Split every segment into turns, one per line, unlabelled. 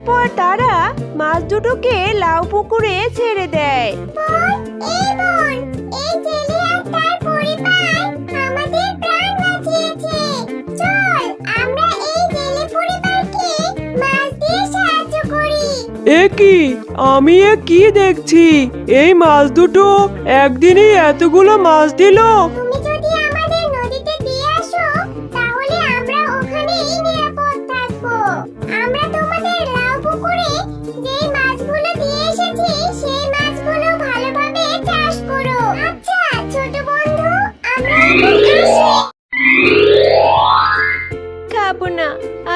পর তারা মাছ দুটোকে লাউ পুকুরে ছেড়ে দেয়।
এ কি? আমি এ কি দেখছি? এই মাছ দুটো একদিনই এতগুলো মাছ দিল।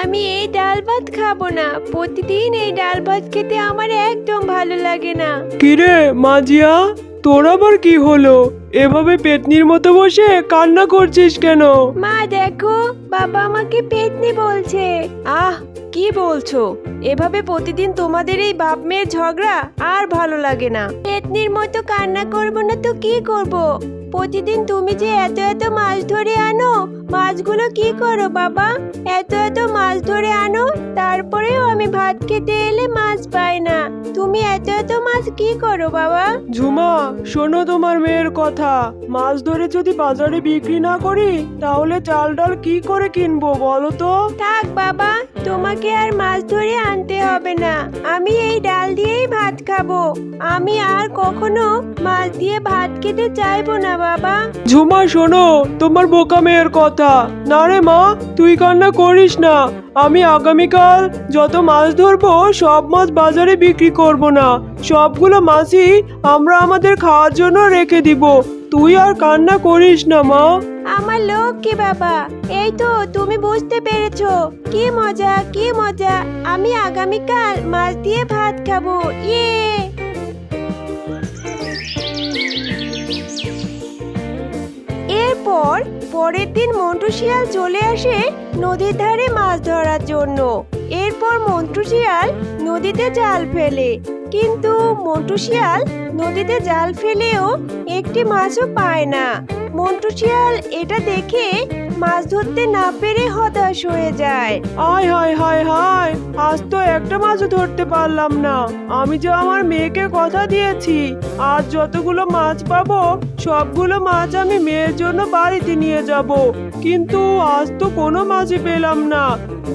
আমি এই ডাল ভাত খাব না। প্রতিদিন এই ডাল ভাত খেতে আমার একদম ভালো লাগে না।
কিরে মাজিয়া তোর আবার কি হলো? এভাবে পেতনির মতো বসে কান্না করছিস কেন?
মা দেখো বাবা আমাকে পেতনি বলছে। আহ কি বলছো? এভাবে প্রতিদিন তোমাদের এই বাপ মেয়ের ঝগড়া আর ভালো লাগে না। পেতনির মতো কান্না করব না তো কি করব? প্রতিদিন তুমি যে এত এত মাছ ধরে আনো মাছগুলো কি করো বাবা? এত এত মাছ ধরে আনো তারপরেও আমি ভাত খেতে এলে মাছ পাই না। তুমি এত এত মাছ কি করো বাবা?
ঝুমা শোনো তোমার মেয়ের কথা। মাছ ধরে যদি বাজারে বিক্রি না করি তাহলে চাল ডাল কি করে কিনবো বলো তো?
থাক বাবা তোমাকে আর মাছ ধরে আনতে হবে না। আমি এই ডাল দিয়েই ভাত খাব। আমি আর কখনো মাছ দিয়ে ভাত খেতে চাইব না বাবা।
ঝুমা শোনো তোমার বোকা মেয়ের কথা। না রে মা তুই কান্না করিস না। আমি আগামীকাল যত মাছ ধরবো সব মাছ বাজারে বিক্রি করব না। সবগুলো মাছই আমরা আমাদের খাওয়ার জন্য রেখে দিব। তুই আর কান্না করিস না মা।
আমার লোক কি বাবা এই তো তুমি বুঝতে পেরেছ। কি মজা কি মজা। আমি আগামীকাল মাছ দিয়ে ভাত খাব। ইয়ে। এরপর পরের দিন মন্টু শিয়াল চলে আসে নদীর ধারে মাছ ধরার জন্য। এরপর মন্টু শিয়াল নদীতে জাল ফেলে। কিন্তু মন্টু শিয়াল নদীতে জাল ফেলেও একটি মাছও পায় না। মন্টু শিয়াল এটা দেখে মাছ ধরতে না পেরে হতাশ হয়ে যায়।
আয় হায় হায় হায় আজ তো একটা মাছও ধরতে পারলাম না। আমি যে আমার মেয়েকে কথা দিয়েছি আজ যতগুলো মাছ পাবো সবগুলো মাছ আমি মেয়ের জন্য বাড়িতে নিয়ে যাব। কিন্তু আজ তো কোনো মাছই পেলাম না।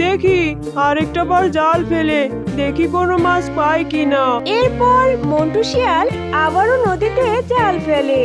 দেখি আরেকটা বার জাল ফেলে দেখি কোনো মাছ পাই কিনা।
এরপর মন্টু শিয়াল আবারও নদীতে জাল ফেলে।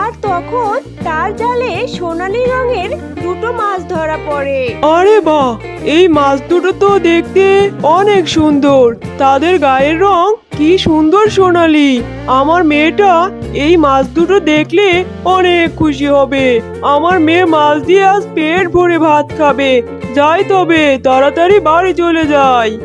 আর তখন তার জালে সোনালী রঙের দুটো মাছ ধরা পড়ে।
আরে বাহ, এই মাছ দুটো তো দেখতে অনেক সুন্দর। তাদের গায়ের রং কি সুন্দর সোনালি। আমার মেয়েটা এই মাছ দুটো দেখলে অনেক খুশি হবে। আমার মেয়ে মাছ দিয়ে আজ পেট ভরে ভাত খাবে। যাই তবে, তাড়াতাড়ি বাড়ি চলে যাই।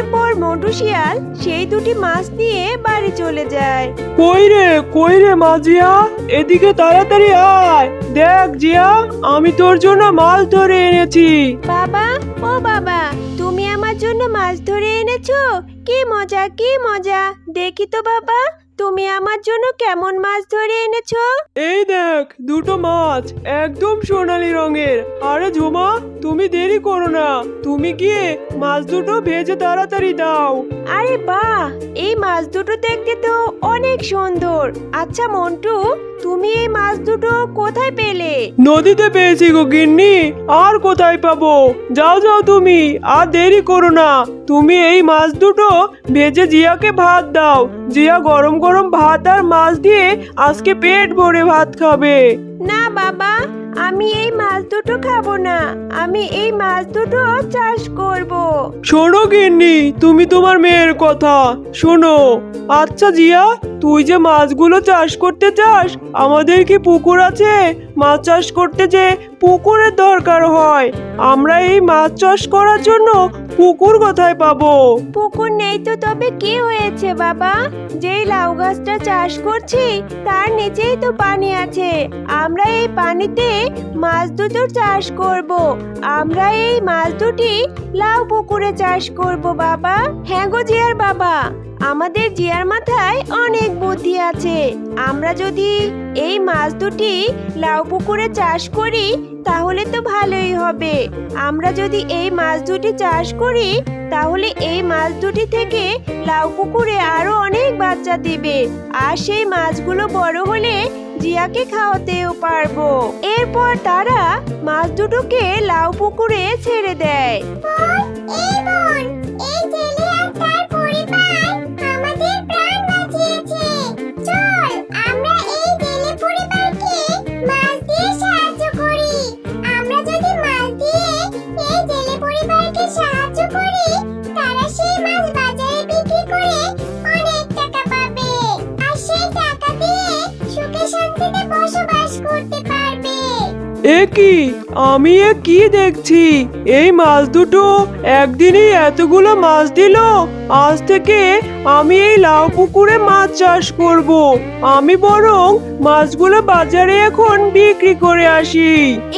এরপর পর শিয়াল সেই দুটি মাছ নিয়ে বাড়ি চলে যায়।
কই রে কই রে মাঝিয়া এদিকে তাড়াতাড়ি আয়। দেখ জিয়া আমি তোর জন্য মাছ ধরে এনেছি।
বাবা ও বাবা তুমি আমার জন্য মাছ ধরে এনেছো? কি মজা কি মজা। দেখি তো বাবা। তুমি আমার জন্য কেমন মাছ ধরে এনেছো?
এই দেখ দুটো মাছ একদম সোনালী রঙের। আরে ঝুমা তুমি দেরি করো না। তুমি গিয়ে মাছ দুটো ভেজে তাড়াতাড়ি দাও।
আরে বাহ এই মাছ দুটো দেখতে তো অনেক সুন্দর। আচ্ছা মন্টু তুমি এই মাছ দুটো কোথায় পেলে?
নদীতে পেয়েছি গো গিন্নি আর কোথায় পাবো? যাও যাও তুমি আর দেরি করো না। তুমি এই মাছ দুটো ভেজে জিয়াকে ভাত দাও। জিয়া গরম গরম ভাত আর মাছ দিয়ে আজকে পেট ভরে ভাত খাবে।
না বাবা। আমি এই মাছ দুটো খাব না। আমি এই মাছ দুটো চাষ করব।
শোনো গিন্নি তুমি তোমার মেয়ের কথা। শোনো আচ্ছা জিয়া তুই যে মাছগুলো চাষ করতে চাস আমাদের কি পুকুর আছে? মাছ চাষ করতে যে পুকুরের দরকার হয় আমরা এই মাছ চাষ করার জন্য পুকুর কোথায় পাবো?
পুকুর নেই তো তবে কি হয়েছে বাবা? যেই লাউ গাছটা চাষ করছি তার নিচেই তো পানি আছে। আমরা এই পানিতে মাছ দুটো চাষ করব। আমরা এই মাছ দুটি লাউ পুকুরে চাষ করব, বাবা। হ্যাঁ গো জিয়ার বাবা। আমাদের জিয়ার মাথায় অনেক বুদ্ধি আছে। আমরা যদি এই মাছ দুটি লাউ পুকুরে চাষ করি, তাহলে তো ভালোই হবে। আমরা যদি এই মাছ দুটি চাষ করি, তাহলে এই মাছ দুটি থেকে লাউ পুকুরে আরও অনেক বাচ্চা দিবে। আর সেই মাছগুলো বড় হলে জিয়াকে খাওয়াতেও পারব। এরপর তারা মাছ দুটোকে লাউ পুকুরে ছেড়ে দেয়।
এ কি? আমি এ কি দেখছি? এই মাছ দুটো একদিনই এতগুলো মাছ দিল। আজ থেকে আমি এই লাউ পুকুরে মাছ চাষ করব। আমি বরং মাছগুলো বাজারে এখন বিক্রি করে আসি।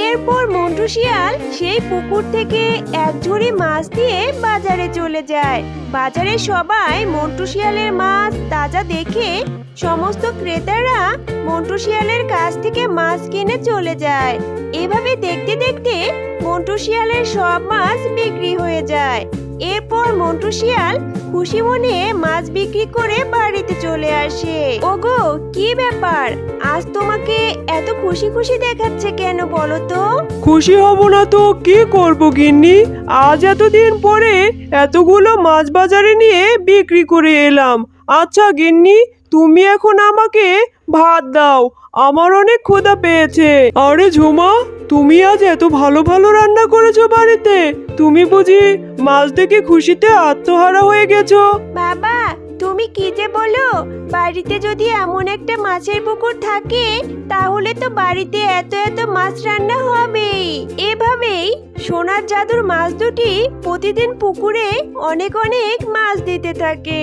এরপর মন্টু শিয়াল সেই পুকুর থেকে এক ঝুড়ি মাছ দিয়ে বাজারে চলে যায়। বাজারে সবাই মন্টু শিয়ালের মাছ তাজা দেখে সমস্ত ক্রেতারা মন্টু শিয়ালের কাছ থেকে মাছ কিনে চলে যায়। এভাবে দেখতে দেখতে মন্টু শিয়ালের সব মাছ বিক্রি হয়ে যায়। এরপর মন্টু শিয়াল খুশি মনে মাছ বিক্রি করে বাড়িতে চলে আসে। ওগো, কি ব্যাপার? আজ তোমাকে এত খুশি খুশি দেখাচ্ছে কেন বলো তো?
খুশি হব না তো, কি করব গিন্নি? আজ এতদিন পরে এতগুলো মাছ বাজারে নিয়ে বিক্রি করে এলাম। আচ্ছা গিন্নি তুমি এখন আমাকে ভাত দাও। আমার অনেক ক্ষুধা পেয়েছে। আরে ঝুমা, তুমি আজ এত ভালো ভালো রান্না করেছ বাড়িতে। তুমি বুঝি মাছ দেখে খুশিতে আত্মহারা হয়ে গেছো।
বাবা, তুমি কি যে বলো? বাড়িতে যদি এমন একটা মাছের পুকুর থাকে, তাহলে তো বাড়িতে এত এত মাছ রান্না হবেই। এভাবেই সোনার জাদুর মাছ দুটি প্রতিদিন পুকুরে অনেক অনেক মাছ দিতে থাকে।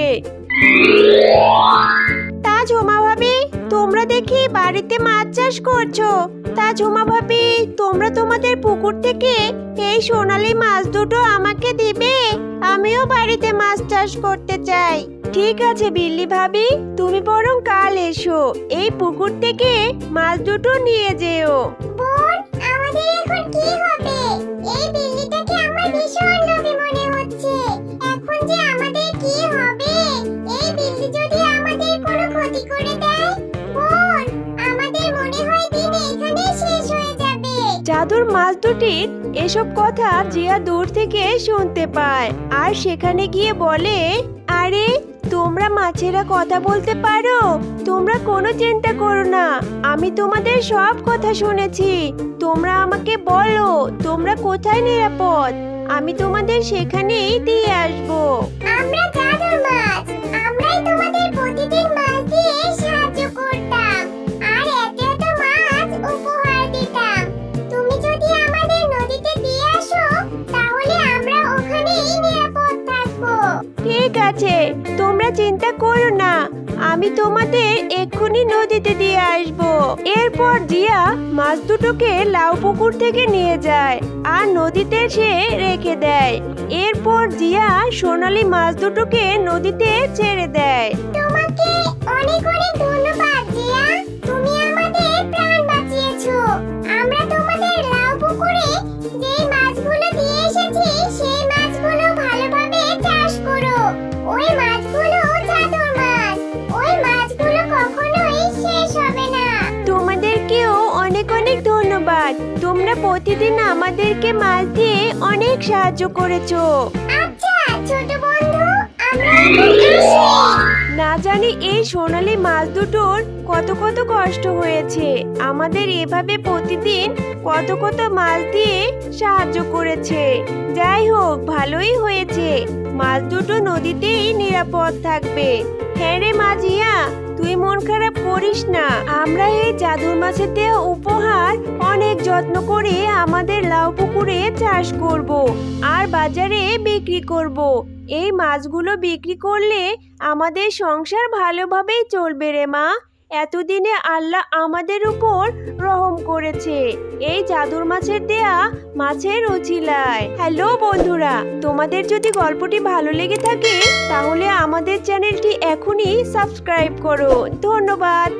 তা ঝোমা ভাবি, তোমরা দেখি বাড়িতে মাছ চাষ করছ। তা ঝোমা ভাবি, তোমরা তোমাদের পুকুর থেকে এই সোনালী মাছ দুটো আমাকে দিবে? আমিও বাড়িতে মাছ চাষ করতে চাই। ঠিক আছে বিল্লি ভাবি, তুমি বরং কাল এসো, এই পুকুর থেকে মাছ দুটো নিয়ে যেও।
আমাদের এখন কি হবে?
জাদুর এসব কথা জিয়া দূর থেকে শুনতে পায় আর সেখানে গিয়ে বলে, আরে, তোমরা মাছেরা কথা বলতে পারো? তোমরা কোনো চিন্তা করো না। আমি তোমাদের সব কথা শুনেছি। তোমরা আমাকে বলো, তোমরা কোথায় নিরাপদ? আমি তোমাদের সেখানেই দিয়ে আসব। আমি তোমাদের এক্ষুনি নদীতে দিয়ে আসব। এরপর দিয়া মাছ দুটোকে লাউ পুকুর থেকে নিয়ে যায় আর নদীতে সে রেখে দেয়। এরপর দিয়া সোনালি মাছ দুটোকে নদীতে ছেড়ে দেয়।
তোমাকে অনেক অনেক ধন্যবাদ।
আমাদেরকে মাছ দিয়ে অনেক সাহায্য করেছ।
আচ্ছা ছোট বন্ধু আমরা
না জানি এই সোনালী মাছ দুটোর কত কত কষ্ট হয়েছে। আমাদের এভাবে প্রতিদিন কত কত মাছ দিয়ে সাহায্য করেছে। যাই হোক ভালোই হয়েছে। মাছ দুটো নদীতেই নিরাপদ থাকবে। হ্যাঁ রে মাঝিয়া তুই মন খারাপ করিস না। আমরা এই জাদুর মাছের উপহার অনেক যত্ন করে আমাদের লাউ পুকুরে চাষ করব আর বাজারে বিক্রি করব। এই মাছগুলো বিক্রি করলে আমাদের সংসার ভালোভাবেই চলবে রে মা। এতদিনে আল্লাহ আমাদের উপর রহম করেছে। এই জাদুর মাছের দেয়া মাছের উচিলায় হ্যালো বন্ধুরা, তোমাদের যদি গল্পটি ভালো লেগে থাকে, তাহলে আমাদের চ্যানেলটি এখনই সাবস্ক্রাইব করো। ধন্যবাদ।